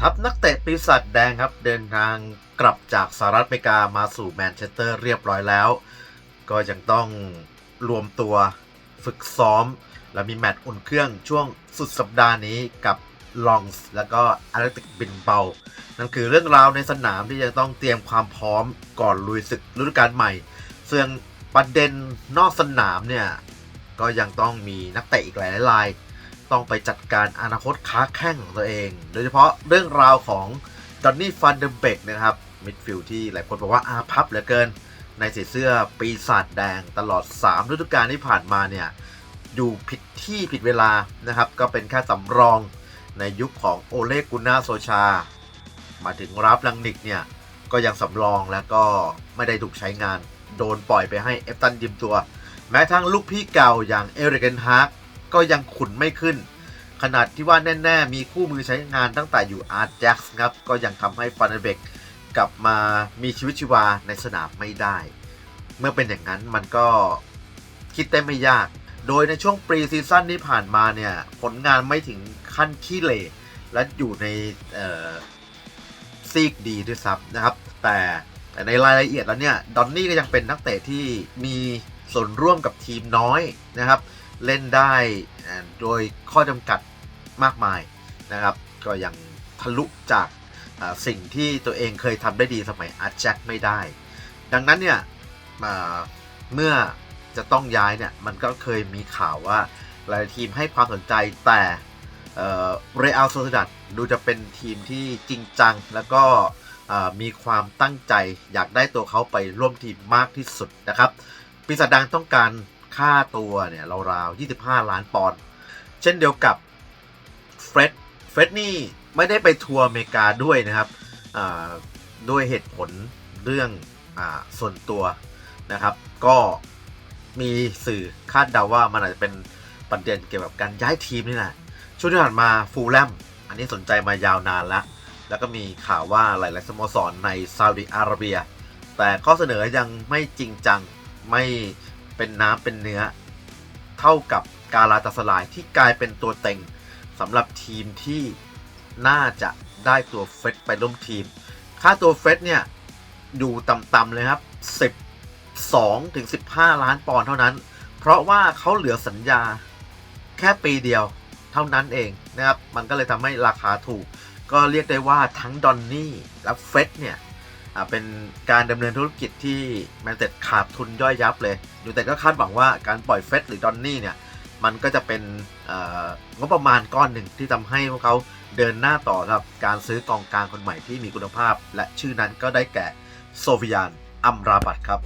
ทัพนักเตะปีศาจแดงครับเดินทางกลับจากสหรัฐอเมริกามาสู่แมนเชสเตอร์เรียบร้อยแล้ว ก็ยังต้องรวมตัวฝึกซ้อม และมีแมตช์อุ่นเครื่องช่วงสุดสัปดาห์นี้กับลองส์แล้วก็อาร์ติกบินเบานั่นคือเรื่องราวในสนามที่จะต้องเตรียมความพร้อมก่อนลุยศึกฤดูกาลใหม่ส่วนประเด็นนอกสนามเนี่ย ก็ยังต้องมีนักเตะอีกหลายราย ต้องไปจัดการอนาคตค้าแข้งของตัวเอง โดยเฉพาะเรื่องราวของดอนนี่ฟันเดมเบกนะครับมิดฟิลด์ที่หลายคนบอกว่าอาพับเหลือเกิน ในสีเสื้อปีศาจแดงตลอด 3 ฤดูกาลที่ผ่านมาเนี่ยอยู่ผิดที่ผิดเวลานะครับ ก็เป็นแค่สำรองในยุคของโอเลกุน่าโซชา มาถึงรับลังนิกเนี่ย ก็ยังสำรองแล้วก็ไม่ได้ถูกใช้งาน โดนปล่อยไปให้เอฟตันยืมตัว แม้ทั้งลูกพี่เก่าอย่างเอริกเกนฮาร์ก ยังขุนไม่ขึ้น ขนาดที่ว่าแน่ ๆ มีคู่มือใช้งานตั้งแต่อยู่อาร์แจ็กส์ครับ ก็ยังทำให้ฟันเบกกลับมามีชีวิตชีวาในสนามไม่ได้ เมื่อเป็นอย่างนั้นมันก็คิดได้ไม่ยาก โดยในช่วงปรีซีซั่นที่ผ่านมาเนี่ย ผลงานไม่ถึงขั้นขี้เหร่และอยู่ในซีกดีด้วยซ้ำนะครับ แต่แต่ในรายละเอียดแล้วเนี่ย ดอนนี่ก็ยังเป็นนักเตะที่มีส่วนร่วมกับทีมน้อยนะครับ เล่นได้โดยข้อจำกัดมากมายนะครับ ก็ยังทะลุจากสิ่งที่ตัวเองเคยทำได้ดีสมัยอาร์แจ็คไม่ได้ ดังนั้นเนี่ยเมื่อจะต้องย้ายเนี่ยมันก็เคยมีข่าวว่าหลายทีมให้ความสนใจแต่เรอัลโซซิดัดดูจะเป็นทีมที่จริงจัง แล้วก็มีความตั้งใจอยากได้ตัวเขาไปร่วมทีมมากที่สุดนะครับปีศาจแดงต้องการ ค่าตัวเนี่ยราวๆ25 ล้านปอนด์เช่นเดียวกับเฟร็ดเฟร็ดนี่ไม่ได้ไปทัวร์อเมริกาด้วยนะครับด้วยเหตุผลเรื่องอส่วนตัวนะครับ ก็มีสื่อคาดเดาว่ามันอาจจะเป็นประเด็นเกี่ยวกับการย้ายทีมนี่แหละช่วงที่ผ่านมาฟูลแลมอันนี้สนใจมายาวนานแล้ว แล้วก็มีข่าวว่าหลายๆสโมสรในซาอุดิอาระเบีย แต่ข้อเสนอยังไม่จริงจังไม่ เป็นน้ำเป็นเนื้อ เท่ากับกาลาตาสลายที่กลายเป็นตัวเต็งสำหรับทีมที่น่าจะได้ตัวเฟสไปร่วมทีม ค่าตัวเฟสเนี่ยอยู่ต่ำๆเลยครับ 12ถึง15 ล้านปอนด์เท่านั้น เพราะว่าเขาเหลือสัญญาแค่ปีเดียวเท่านั้นเองนะครับ มันก็เลยทำให้ราคาถูก ก็เรียกได้ว่าทั้งดอนนี่และเฟสเนี่ย เป็นการดำเนินธุรกิจที่แมนเต็ดขาดทุนย่อยยับเลยยูแต่ก็คาดหวังว่าการปล่อยเฟสหรือดอนนี่เนี่ย มันก็จะเป็นเอ่องบประมาณก้อนหนึ่งที่ทำให้พวกเขาเดินหน้าต่อครับการซื้อกองกลางคนใหม่ที่มีคุณภาพ และชื่อนั้นก็ได้แก่โซฟิยานอัมราบัตครับ